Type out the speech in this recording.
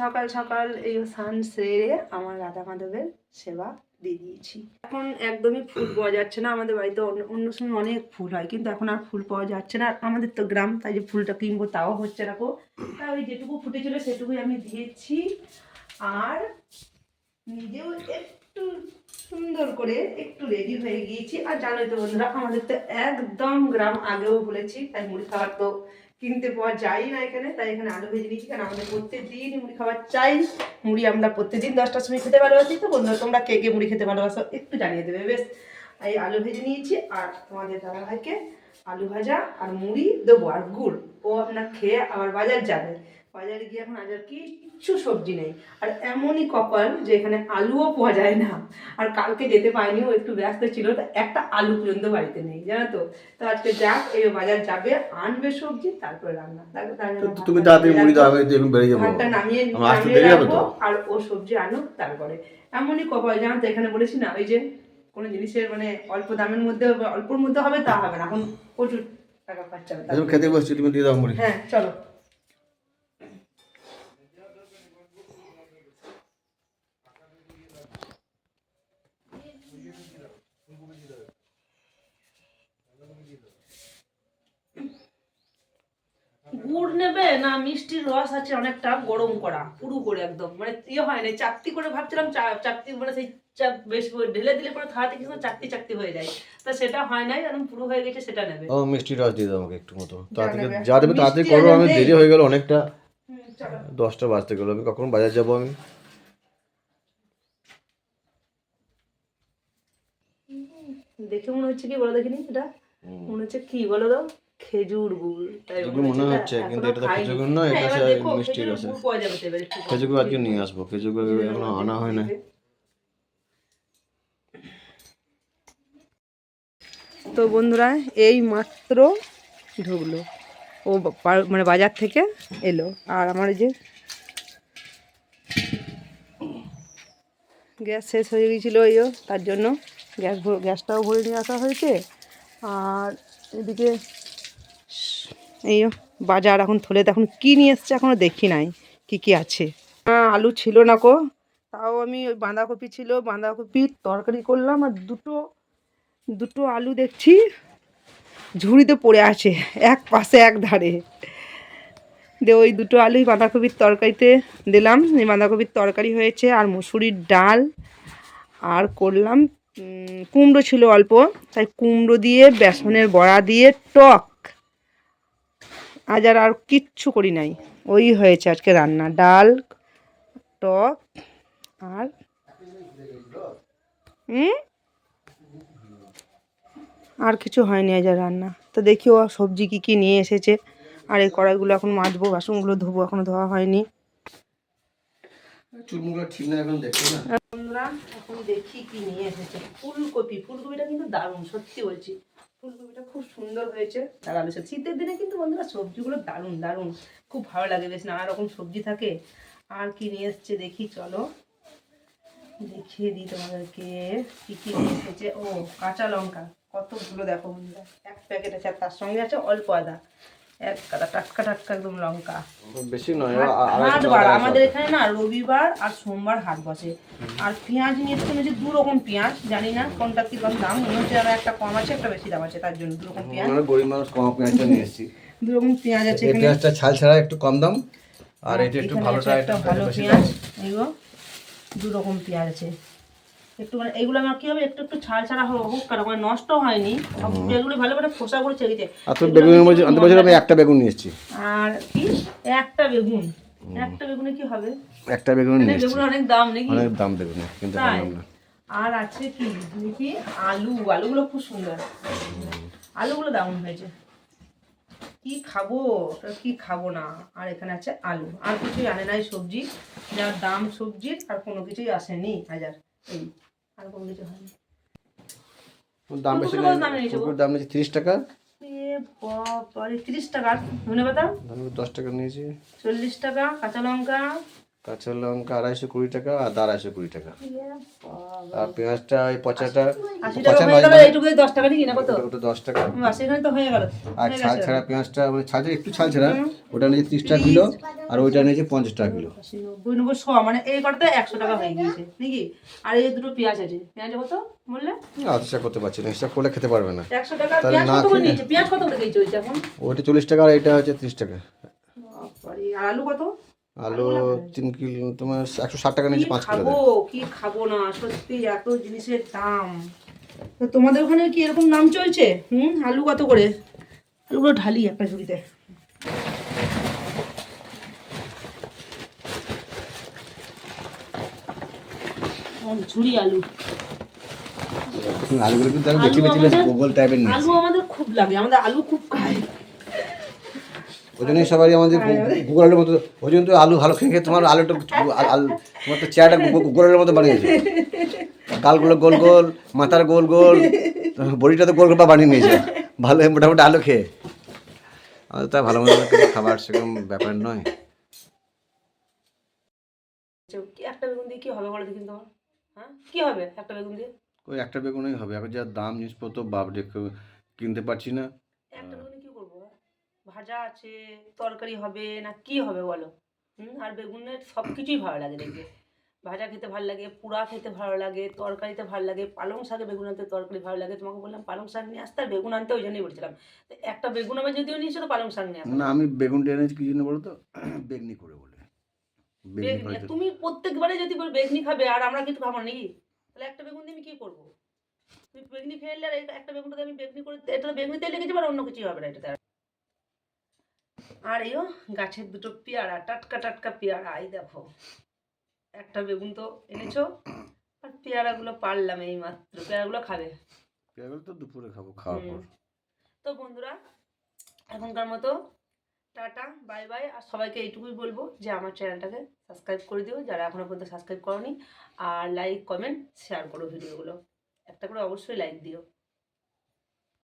সকাল সকাল এই স্নান সেরে আমার রাধা মাধবের সেবা দিয়ে দিয়েছি। এখন একদমই ফুল পাওয়া যাচ্ছে না, আমাদের বাড়িতে অন্য অন্য সময় অনেক ফুল হয়, কিন্তু এখন আর ফুল পাওয়া যাচ্ছে না। আর আমাদের তো গ্রাম, তাই যে ফুলটা কিনবো তাও হচ্ছে না গো। তাই ওই যেটুকু ফুটেছিল সেটুকুই আমি দিয়েছি। আর নিজেও একটু সুন্দর করে একটু রেডি হয়ে গিয়েছি। আর জানোই তো বন্ধুরা, আমাদের তো একদম গ্রাম আগেও বলেছি, তাই মুড়ি খাবার তো কিনতে পাওয়া যায় না এখানে, তাই এখানে আলু ভেজে নিয়েছি। কারণ আমাদের প্রত্যেকদিন মুড়ি খাবার চাই। মুড়ি আমরা প্রত্যেকদিন দশটার সময় খেতে ভালোবাসি তো বন্ধুরা, তোমরা কে কে মুড়ি খেতে ভালোবাসো একটু জানিয়ে দেবে, বেশ। এই আলু ভেজে নিয়েছি আর তোমাদের দাদা ভাইকে আলু ভাজা আর মুড়ি দেবো আর গুড়। ও আপনার খেয়ে আবার বাজার যাবে। বাজারে গিয়ে এখন আজ আর কিচ্ছু সবজি নেই। আর এমনই কপাল যে এখানে আলুও পাওয়া যায় না। আর কালকে যেতে পারিনি ও একটু ব্যস্ত ছিল তো একটা আলু পর্যন্ত বাড়িতে নেই জানো তো? তো আজকে যাক এই বাজার যাবে আনবে সবজি তারপরে রান্না। তুমি তাড়াতাড়ি মুড়ি দাও আমি এখন বেরিয়ে যাব। ভাতটা নামিয়ে নামিয়ে রাখব আর ও সবজি আনুক তারপরে। এমনই কপাল জানো তো এখানে বলেছি না ওই যে কোনো জিনিসের মানে অল্প দামের মধ্যে অল্পর মধ্যে হবে তা হবে না। এখন প্রচুর টাকা খরচা হবে খেতে বসছি তুমি দিয়ে দাও মুড়ি। হ্যাঁ চলো গুড় নেবে না মিষ্টির রস আছে অনেকটা গরম করা পুরু করে একদম। মানে ইয়ে হয় না চাকতি করে ভাবছিলাম চাকতি মানে সেই চাপ বেশ ঢেলে দিলে পরে থালাতে কিছু চাকতি চাকতি হয়ে যায়। তা সেটা হয় নাই একদম পুরো হয়ে গেছে সেটা নেবে। ও মিষ্টি রস দিয়ে দাও আমাকে একটু মতো। তাড়াতাড়ি যা দেবে তাড়াতাড়ি করো আমি দেরি হয়ে গেল অনেকটা। দশটা বাজতে গেলো আমি কখন বাজার যাব আমি? দেখে মনে হচ্ছে কি বলো দেখিনি এটা মনে হচ্ছে কি বলো দাও? খেজুর গুড় খেজুর মনে হচ্ছে, কিন্তু এটা তো। খেজুর গুড় নয়, হ্যাঁ, এটা দেখো, মিষ্টির খেজুর গুড় আজকে নিয়ে আসব খেজুর এখনও আনা হয় না তো বন্ধুরা এই মাত্র ঢুকলো। ও মানে বাজার থেকে এলো আর আমার যে গ্যাস শেষ হয়ে গিয়েছিল ওইও তার জন্য গ্যাস গ্যাসটাও ভরে নিয়ে আসা হয়েছে। আর এদিকে এই বাজার এখন থলেতে এখন কী নিয়ে এসছে এখনও দেখি নাই, কি কি আছে। আলু ছিল না কো, তাও আমি ওই বাঁধাকপি ছিল বাঁধাকপির তরকারি করলাম আর দুটো দুটো আলু দেখছি, ঝুড়িতে পড়ে আছে, এক পাশে এক ধারে। দিয়ে ওই দুটো আলুই বাঁধাকপির তরকারিতে দিলাম, এই বাঁধাকপির তরকারি হয়েছে আর মুসুরির ডাল, আর করলাম কুমড়ো ছিল অল্প, তাই কুমড়ো দিয়ে, বেসনের বড়া দিয়ে, টক আজ আর আর কিচ্ছু করি নাই। ওই হয়েছে আজকে রান্না। ডাল টক আর হুম? আর কিছু হয়নি আজ আর রান্না। তো দেখি ও সবজি কী কী নিয়ে এসেছে। আর এই কড়াইগুলো এখন মাজবো বাসনগুলো ধোবো এখনও ধোয়া হয়নি। চুলমুগুলো ঠিক না এখন দেখছি না। বন্ধুরা এখন দেখি কি নিয়ে এসেছে। ফুলকপি। ফুলকপিটা কিন্তু দারুণ সত্যি বলছি। ফুলকপিটা খুব সুন্দর হয়েছে। আর আলু সেদ্ধ। শীতের দিনে কিন্তু বন্ধুরা সবজিগুলো দারুণ দারুণ। খুব ভালো লাগে বেশ, নানা রকম সবজি থাকে। আর কি নিয়ে এসছে দেখি, চলো। দেখিয়ে দিই তোমাদেরকে কি কি নিয়ে এসেছে। ও, কাঁচা লঙ্কা। কতগুলো দেখো বন্ধুরা। এক প্যাকেট আছে আর তার সঙ্গে আছে অল্প আদা। এক কাটা টাটকা টাটকা একদম লঙ্কা। বেশি নয় হাট- আ- আড়াইশো হাট টাকা, বার আমাদের এখানে না রবিবার আর সোমবার হাট বসে। আর পেঁয়াজ নিয়ে এসেছে দু রকম পেঁয়াজ জানি না কোনটা কি রকম দাম মনে হচ্ছে একটা কম আছে একটা বেশি দাম আছে তার জন্য দু রকম পেঁয়াজ। আমরা গরিব মানুষ কম পেঁয়াজটা নিয়ে এসেছি। দু রকম পেঁয়াজ আছে এখানে। পেঁয়াজটা ছাল ছাড়া একটু কম দাম আর এটা একটু এখানে ভালোটা একটু ভালো পেঁয়াজ এগুলো দু রকম পেঁয়াজ আছে। একটু মানে এগুলো আমার কি হবে একটু একটু ছাল ছাড়া হোক কারণ মানে নষ্ট হয়নি। সব পেঁয়াজগুলো ভালো করে খোসা করে ছেড়েছে আর তোর বেগুনের মধ্যে আনতে বছর আমি একটা বেগুন নিয়ে এসেছি। আর কি? একটা বেগুন। একটা বেগুনে কি হবে? একটা বেগুন নিয়ে বেগুন অনেক দাম নাকি? অনেক দাম বেগুনের কিন্তু না। আর আছে কি? দেখি আলু। আলুগুলো খুব সুন্দর। আলুগুলো দারুণ হয়েছে। কি খাব? কি খাব না? আর এখানে আছে আলু। আর কিছুই আনে নাই সবজি। যার দাম সবজির আর কোনো কিছুই আসেনি। হাজার। এই। আর কোনো কিছু হয়নি। দাম বেশি নিয়েছে তিরিশ টাকা। তিরিশ টাকা? ধনে পাতা দশ টাকা নিয়েছি। চল্লিশ টাকা কাঁচা লঙ্কা কাঁচা লঙ্কা আড়াইশো কুড়ি টাকা আর আদা আড়াইশো কুড়ি টাকা। আর পেঁয়াজটা ওই পচাটা পচা নয় দশ টাকা ওটা- দশ টাকা। আর ছাল ছাড়া পেঁয়াজটা মানে ছাড়া একটু ছাল ছাড়া ওটা নিয়েছে তিরিশ টাকা কিলো আর ওইটা নিয়েছে পঞ্চাশ টাকা কিলো। নব্বই নব্বই শ মানে এই কটাতে একশো টাকা হয়ে গিয়েছে নাকি? আর এই দুটো পেঁয়াজ আছে পেঁয়াজ কত করতে পারছি না হিসাব করলে খেতে পারবে না। তাহলে না পেঁয়াজ কত ওইটা চল্লিশ টাকা আর এটা হচ্ছে তিরিশ টাকা। আর আলু কত? আলু তিন কিলো তোমার একশো ষাট টাকা নিয়েছে পাঁচ কিলো খাব? কি খাব না? সত্যি এত জিনিসের দাম। তো তোমাদের ওখানে কি এরকম দাম চলছে? হুম? আলু কত করে? আলুগুলো ঢালি একটা ঝুড়িতে। ঝুড়ি আলু। আলুগুলো কিন্তু আরও আলু আমাদের- খুব লাগে। আমাদের আলু খুব খাই ওই জন্যই সবাই আমাদের গুগল আলুর মতো ওই জন্য তো আলু ভালো খেয়ে খেয়ে তোমার আলুটা আল- আল- তোমার তো চেয়ারটা গুগল আলুর মতো বানিয়েছে। গালগুলো গোল গোল মাথার গোল গোল বডিটা তো গোল গোল বানিয়ে নিয়েছে। ভালো মোটামুটি আলু খেয়ে। আমাদের তা ভালো মতো খাবার সেরকম ব্যাপার নয়। আচ্ছা, একটা বেগুন দিয়ে কি হবে বলো দেখি তোমার? হ্যাঁ? কি হবে একটা বেগুন দিয়ে? ওই একটা বেগুনই হবে। এখন যা দাম জিনিসপত্র কেউ কিনতে পারছি না একটা বেগুনে কি করব ভাজা আছে তরকারি হবে না কি হবে বলো? হুম আর বেগুনের সব কিছুই ভালো লাগে দেখবে। ভাজা খেতে ভালো লাগে পোড়া খেতে ভালো লাগে তরকারিতে ভালো লাগে পালং শাকে বেগুন আনতে তরকারি ভালো লাগে। তোমাকে বললাম পালং শাক নিয়ে আসতে আর বেগুন আনতে ওই জন্যই বলছিলাম। তো একটা বেগুন আমার যদিও নিয়েছো তো পালং শাক নিয়ে না আমি বেগুনটা এনেছি কি জন্য বলো তো? বেগনি করে বলে। বেগনি বেগনি তুমি প্রত্যেকবারে যদি বল বেগনি খাবে আর আমরা কিছু খাব না নাকি? তাহলে একটা বেগুন দিয়ে আমি কি করব? তুমি বেগনি খেয়ে আর একটা বেগুনটাতে আমি বেগনি করে এটা তো বেগনিতে লেগেছে আর অন্য কিছুই হবে না এটাতে আর। এও গাছের দুটো পেয়ারা টাটকা টাটকা পেয়ারা এই দেখো। একটা বেগুন তো এনেছো আর পেয়ারাগুলো পারলাম এই মাত্র পেয়ারাগুলো খাবে? পেঁয়াজগুলো তো দুপুরে খাব খাওয়ার পর। তো বন্ধুরা এখনকার মতো টাটা বাই বাই। আর সবাইকে এইটুকুই বলব যে আমার চ্যানেলটাকে সাবস্ক্রাইব করে দিও যারা এখনও পর্যন্ত সাবস্ক্রাইব করনি। আর লাইক কমেন্ট শেয়ার করো ভিডিওগুলো। একটা করে অবশ্যই লাইক দিও।